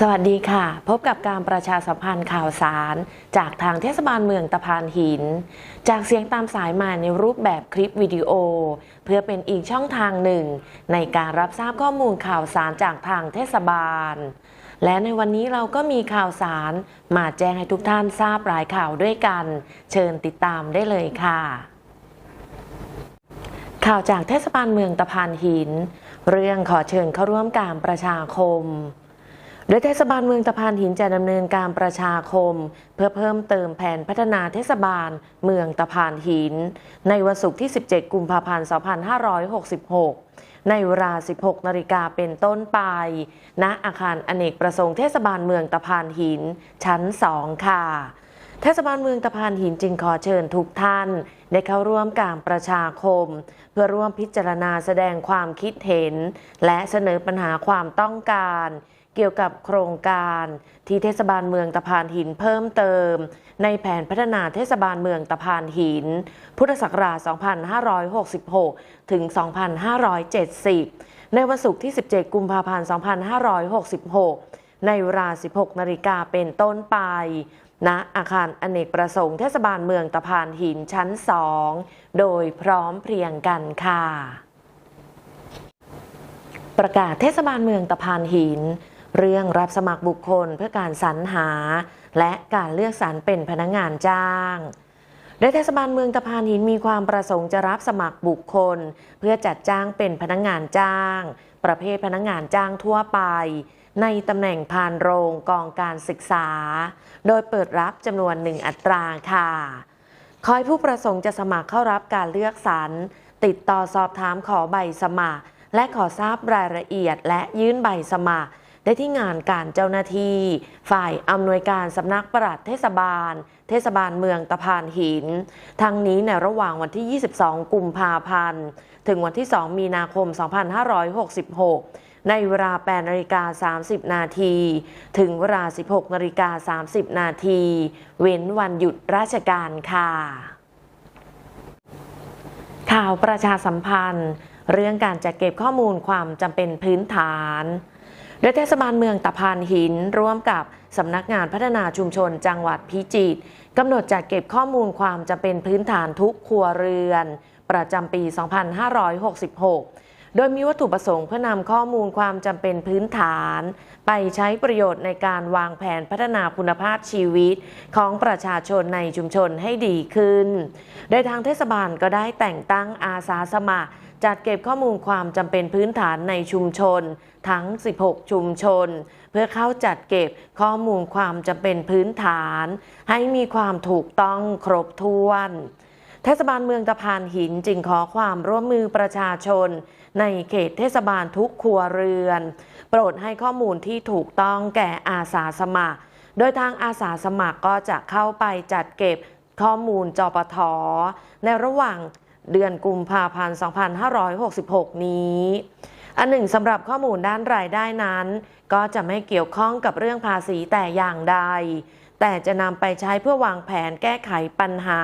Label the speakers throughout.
Speaker 1: สวัสดีค่ะ พบกับการประชาสัมพันธ์ข่าวสาร จากทางเทศบาลเมืองตะพานหิน จากเสียงตามสายมาในรูปแบบคลิปวิดีโอ เพื่อเป็นอีกช่องทางหนึ่ง ในการรับทราบข้อมูลข่าวสารจากทางเทศบาล และในวันนี้เราก็มีข่าวสารมาแจ้งให้ทุกท่านทราบรายข่าวด้วยกัน เชิญติดตามได้เลยค่ะ ข่าวจากเทศบาลเมืองตะพานหิน เรื่องขอเชิญเข้าร่วมการประชาคม โดยเทศบาลเมืองตะพานหินจะดำเนินการประชาคม เพื่อเพิ่มเติมแผนพัฒนาเทศบาลเมืองตะพานหิน ในวันศุกร์ที่ 17 กุมภาพันธ์ 2566 ในเวลา 16 นาฬิกาเป็นต้นไป ณ อาคารอเนกประสงค์เทศบาลเมืองตะพานหิน ชั้น 2 ค่ะเทศบาลเมืองตะพานหินจึงขอเชิญทุกท่านได้เข้าร่วมการประชาคม เพื่อร่วมพิจารณาแสดงความคิดเห็น และเสนอปัญหาความต้องการ เกี่ยวกับโครงการที่เทศบาลเมืองตะพานหินเพิ่มเติม ในแผนพัฒนาเทศบาลเมืองตะพานหิน พุทธศักราช 2566 ถึง 2570 ในวันศุกร์ที่ 17 กุมภาพันธ์ 2566 ในเวลา 16 นาฬิกาเป็นต้นไป ณ อาคารอเนกประสงค์เทศบาลเมืองตะพานหินชั้น 2 โดยพร้อมเพรียงกันค่ะประกาศเทศบาลเมืองตะพานหิน เรื่องรับสมัครบุคคลเพื่อการสรรหา และการเลือกสรรเป็นพนักงานจ้างโดยเทศบาลเมืองตะพานหินมีความประสงค์จะรับสมัครบุคคล เพื่อจัดจ้างเป็นพนักงานจ้าง ประเภทพนักงานจ้างทั่วไป ในตำแหน่งพานโรงกองการศึกษา โดยเปิดรับจำนวนหนึ่งอัตราค่ะ คอยผู้ประสงค์จะสมัครเข้ารับการเลือกสรรติดต่อสอบถามขอใบสมัคร และขอทราบรายละเอียดและยื่นใบสมัคร ได้ที่งานการเจ้าหน้าที่ ฝ่ายอำนวยการสำนักปลัดเทศบาล เทศบาลเมืองตะพานหิน ทั้งนี้ในระหว่างวันที่ 22 กุมภาพันธ์ ถึงวันที่ 2 มีนาคม 2566 ในเวลา 8นาฬิกา 30 นาที ถึงเวลา 16นาฬิกา 30 นาที เว้นวันหยุดราชการค่ะ ข่าวประชาสัมพันธ์เรื่องการจัดเก็บข้อมูลความจำเป็นพื้นฐานโดยเทศบาลเมืองตะพานหิน ร่วมกับสำนักงานพัฒนาชุมชนจังหวัดพิจิตรกำหนดจัดเก็บข้อมูลความจำเป็นพื้นฐานทุกครัวเรือน ประจำปี 2566 โดยมีวัตถุประสงค์เพื่อนำข้อมูลความจำเป็นพื้นฐาน ไปใช้ประโยชน์ในการวางแผนพัฒนาคุณภาพชีวิตของประชาชนในชุมชนให้ดีขึ้น โดยทางเทศบาลก็ได้แต่งตั้งอาสาสมัคร จัดเก็บข้อมูลความจำเป็นพื้นฐานในชุมชน ทั้ง 16 ชุมชน เพื่อเข้าจัดเก็บข้อมูลความจำเป็นพื้นฐาน ให้มีความถูกต้องครบถ้วน เทศบาลเมืองตะพานหินจึงขอความร่วมมือประชาชน ในเขตเทศบาลทุกครัวเรือน โปรดให้ข้อมูลที่ถูกต้องแก่อาสาสมัคร โดยทางอาสาสมัครก็จะเข้าไปจัดเก็บข้อมูลจปทในระหว่างเดือนกุมภาพันธ์ 2566 นี้ อันหนึ่งสำหรับข้อมูลด้านรายได้นั้น ก็จะไม่เกี่ยวข้องกับเรื่องภาษีแต่อย่างใด แต่จะนำไปใช้เพื่อวางแผนแก้ไขปัญหา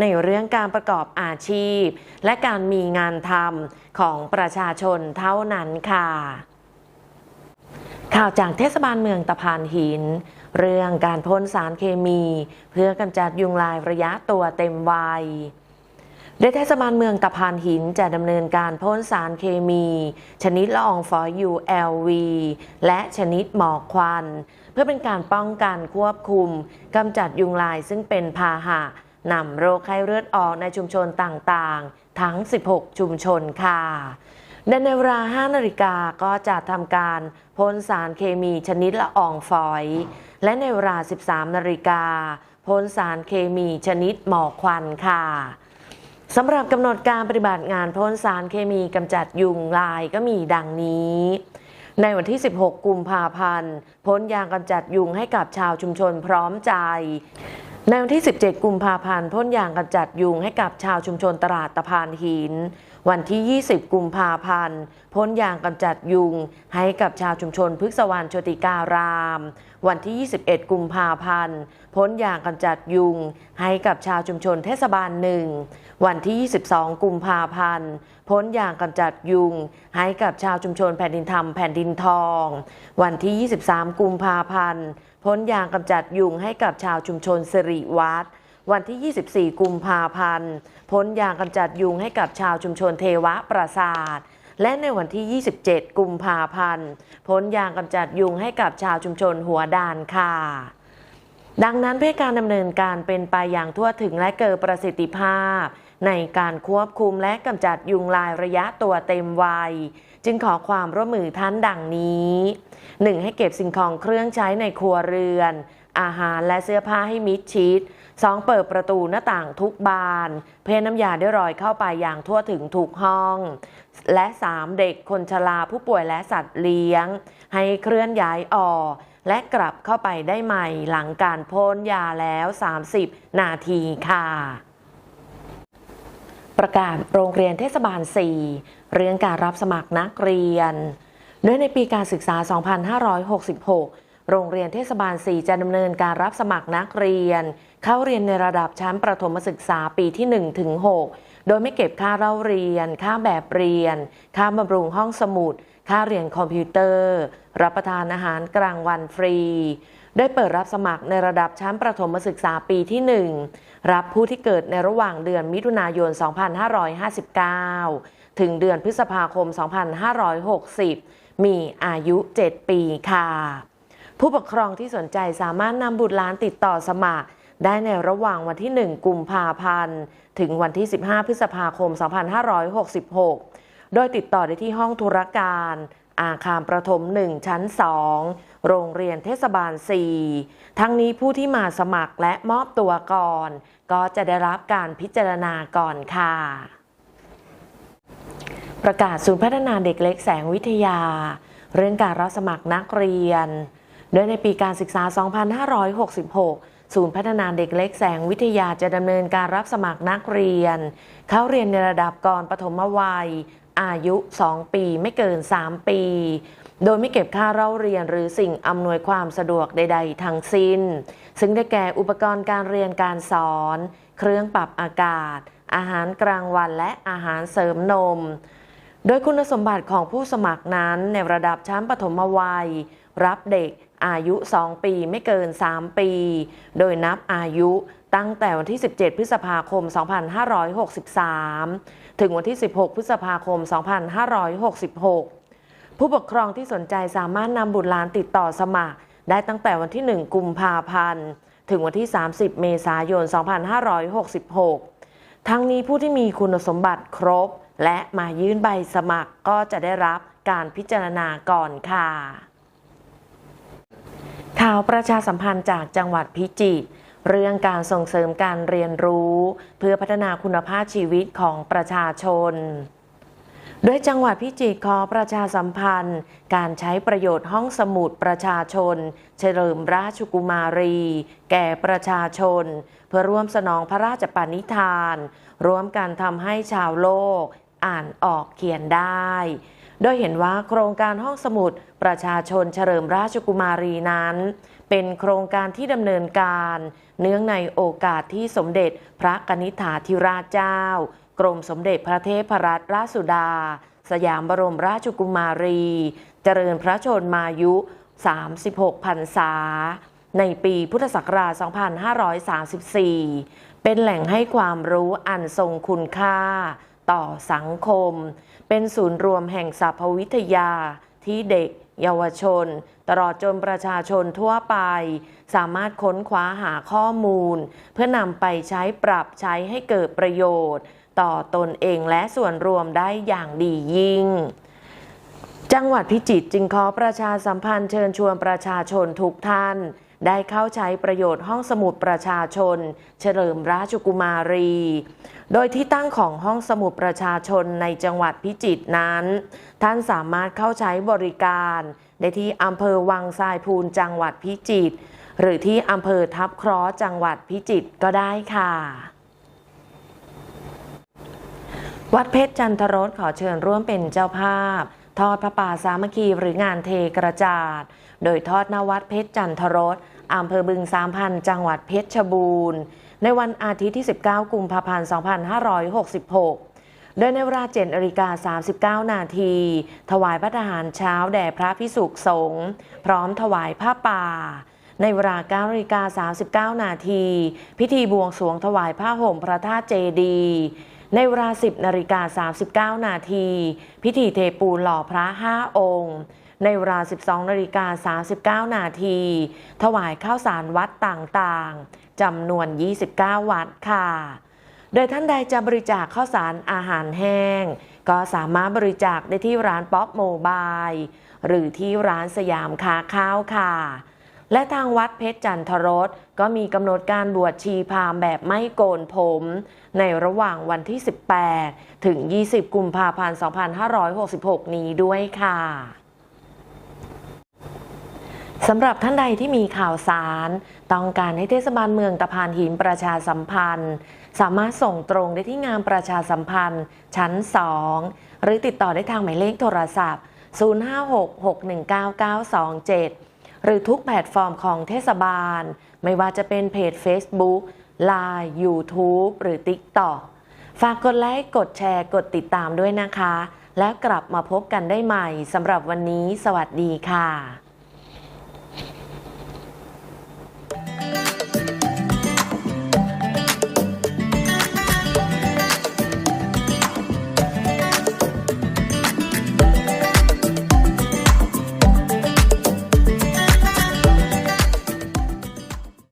Speaker 1: ในเรื่องการประกอบอาชีพ และการมีงานทำของประชาชนเท่านั้นค่ะ ข่าวจากเทศบาลเมืองตะพานหิน เรื่องการพ่นสารเคมี เพื่อกำจัดยุงลายระยะตัวเต็มวัย โดยเทศบาลเมืองตะพานหินจะดำเนินการพ่นสารเคมี ชนิดละอองฝอย ULV และชนิดหมอกควัน เพื่อเป็นการป้องกันควบคุมกำจัดยุงลายซึ่งเป็นพาหะนำโรคไข้เลือดออกในชุมชนต่างๆ ทั้ง 16 ชุมชนค่ะและในเวลา 5 นาฬิกาก็จะทำการพ่นสารเคมีชนิดละอองฝอย และในเวลา 13 นาฬิกาพ่นสารเคมีชนิดหมอกควันค่ะ สำหรับกำหนดการปฏิบัติงานพ่นสารเคมีกำจัดยุงลายก็มีดังนี้ ในวันที่ 16 กุมภาพันธ์พ่นยางกำจัดยุงให้กับชาวชุมชนพร้อมใจ ในวันที่ 17 กุมภาพันธ์พ่นยางกำจัดยุงให้กับชาวชุมชนตลาดตะพานหิน วันที่ 20 กุมภาพันธ์พ่นยางกำจัดยุง ให้กับชาวชุมชนพฤกษวรรณโชติการาม วันที่ 21 กุมภาพันธ์พ้นยางกำจัดยุง ให้กับชาวชุมชนเทศบาลหนึ่งวันที่ 22 กุมภาพันธ์ พ้นยางกำจัดยุง ให้กับชาวชุมชนแผ่นดินธรรมแผ่นดินทอง วันที่ 23 กุมภาพันธ์ พ้นยางกำจัดยุงให้กับชาวชุมชนสิริวัฒน์วันที่ 24 กุมภาพันธ์ พ้นยางกำจัดยุงให้กับชาวชุมชนเทวะปราศาสตร์และในวันที่ 27 กุมภาพันธ์ พ้นยางกำจัดยุงให้กับชาวชุมชนหัวดานค่ะ ดังนั้นเพื่อการดำเนินการเป็นไปอย่างทั่วถึงและเกิดประสิทธิภาพ ในการควบคุมและกำจัดยุงลายระยะตัวเต็มวัย จึงขอความร่วมมือท่านดังนี้ 1. ให้เก็บสิ่งของเครื่องใช้ในครัวเรือน อาหารและเสื้อผ้าให้มิดชิด 2. เปิดประตูหน้าต่างทุกบาน เพื่อน้ำยาได้รอยเข้าไปอย่างทั่วถึงทุกห้อง และ 3. เด็กคนชราผู้ป่วยและสัตว์เลี้ยง ให้เคลื่อนย้ายออกและกลับเข้าไปได้ใหม่หลังการพ่นยาแล้ว 30 นาทีค่ะ ประกาศโรงเรียนเทศบาล 4 เรื่องการรับสมัครนักเรียน โดยในปีการศึกษา 2566 โรงเรียนเทศบาล 4 จะดำเนินการรับสมัครนักเรียน เข้าเรียนในระดับชั้นประถมศึกษาปีที่1ถึง6โดยไม่เก็บค่าเล่าเรียน ค่าแบบเรียน ค่าบำรุงห้องสมุด ค่าเรียนคอมพิวเตอร์ รับประทานอาหารกลางวันฟรี ได้เปิดรับสมัครในระดับชั้นประถมศึกษาปีที่ 1 รับผู้ที่เกิดในระหว่างเดือนมิถุนายน 2559 ถึงเดือนพฤษภาคม 2560 มีอายุ 7 ปีค่ะ ผู้ปกครองที่สนใจสามารถนำบุตรหลานติดต่อสมัคร ได้ในระหว่างวันที่ 1 กุมภาพันธ์ ถึงวันที่ 15 พฤษภาคม 2566 โดยติดต่อได้ที่ห้องธุรการ อาคารประถม 1 ชั้น 2 โรงเรียนเทศบาล 4 ทั้งนี้ผู้ที่มาสมัครและมอบตัวก่อน ก็จะได้รับการพิจารณาก่อนค่ะ ประกาศศูนย์พัฒนาเด็กเล็กแสงวิทยา เรื่องการรับสมัครนักเรียน โดยในปีการศึกษา 2566ศูนย์พัฒนาเด็กเล็กแสงวิทยาจะดำเนินการรับสมัครนักเรียน เข้าเรียนในระดับก่อนปฐมวัย อายุ 2 ปีไม่เกิน 3 ปี โดยไม่เก็บค่าเล่าเรียนหรือสิ่งอำนวยความสะดวกใด ๆ ทั้งสิ้น ซึ่งได้แก่อุปกรณ์การเรียนการสอน เครื่องปรับอากาศ อาหารกลางวันและอาหารเสริมนม โดยคุณสมบัติของผู้สมัครนั้นในระดับชั้นปฐมวัย รับเด็กอายุ 2 ปีไม่เกิน 3 ปี โดยนับอายุ ตั้งแต่วันที่ 17 พฤษภาคม 2563 ถึงวันที่ 16 พฤษภาคม 2566 ผู้ปกครองที่สนใจสามารถนำบุตรหลานติดต่อสมัคร ได้ตั้งแต่วันที่ 1 กุมภาพันธ์ ถึงวันที่ 30 เมษายน 2566 ทั้งนี้ผู้ที่มีคุณสมบัติครบ และมายื่นใบสมัครก็จะได้รับการพิจารณาก่อนค่ะ ข่าวประชาสัมพันธ์จากจังหวัดพิจิตร เรื่องการส่งเสริมการเรียนรู้ เพื่อพัฒนาคุณภาพชีวิตของประชาชนโดยจังหวัดพิจิตรขอประชาสัมพันธ์ การใช้ประโยชน์ห้องสมุดประชาชน เฉลิมราชกุมารี แก่ประชาชน เพื่อร่วมสนองพระราชปณิธาน ร่วมกันทำให้ชาวโลก อ่านออกเขียนได้ โดยเห็นว่าโครงการห้องสมุดประชาชนเฉลิมราชกุมารีนั้น เป็นโครงการที่ดำเนินการ เนื่องในโอกาสที่สมเด็จพระกนิษฐาธิราชเจ้า กรมสมเด็จพระเทพรัตนราชสุดา สยามบรมราชกุมารี เจริญพระชนมายุ 36พรรษา ในปีพุทธศักราช 2534 เป็นแหล่งให้ความรู้อันทรงคุณค่า ต่อสังคม เป็นศูนย์รวมแห่งสรรพวิทยาที่เด็ก เยาวชน ตลอดจนประชาชนทั่วไป สามารถค้นคว้าหาข้อมูล เพื่อนำไปใช้ปรับใช้ให้เกิดประโยชน์ ต่อตนเองและส่วนรวมได้อย่างดียิ่งจังหวัดพิจิตรจึงขอประชาสัมพันธ์เชิญชวนประชาชนทุกท่าน ได้เข้าใช้ประโยชน์ห้องสมุดประชาชน เฉลิมราชกุมารี โดยที่ตั้งของห้องสมุดประชาชนในจังหวัดพิจิตรนั้น ท่านสามารถเข้าใช้บริการได้ที่อำเภอวังทรายพูนจังหวัดพิจิตรหรือที่อำเภอทับคราะห์จังหวัดพิจิตรก็ได้ค่ะ วัดเพชรจันทรสขอเชิญร่วมเป็นเจ้าภาพ ทอดพระป่าสามัคคีหรืองานเทกระจาด โดยทอดนวัดเพชรจันทรสอำเภอบึงสามพันจังหวัดเพชรบูรณ์ ในวันอาทิตย์ที่ 19 กุมภาพันธ์ 2566 โดยในเวลา7นาฬิกา39 นาที ถวายพระทหารเช้าแด่พระพิสุสงฆ์พร้อมถวายผ้าป่า ในเวลา9นาฬิกา39 นาที พิธีบวงสรวงถวายผ้าห่มพระธาตุเจดีย์ ในเวลา 10นาฬิกา39 นาที พิธีเทปูนหล่อพระ 5 องค์ ในเวลา 12นาฬิกา39 นาที ถวายข้าวสารวัดต่างๆ จำนวน 29 วัดค่ะ โดยท่านใดจะบริจาคข้าวสารอาหารแห้ง ก็สามารถบริจาคได้ที่ร้านป๊อปโมบาย หรือที่ร้านสยามค้าข้าวค่ะ และทางวัดเพชรจันทรสก็มีกำหนดการบวชชีพามแบบไม่โกนผม ในระหว่างวันที่ 18 ถึง 20 กุมภาพันธ์ 2566 นี้ด้วยค่ะสำหรับท่านใดที่มีข่าวสาร ต้องการให้เทศบาลเมืองตะพานหินประชาสัมพันธ์ สามารถส่งตรงได้ที่งานประชาสัมพันธ์ ชั้น 2 หรือติดต่อได้ทางหมายเลขโทรศัพท์ 056-619-927 หรือทุกแพลตฟอร์มของเทศบาล ไม่ว่าจะเป็นเพจ Facebook Line YouTube หรือ TikTok ฝากกดไลค์ กดแชร์ กดติดตามด้วยนะคะ แล้วกลับมาพบกันได้ใหม่สำหรับวันนี้ สวัสดีค่ะ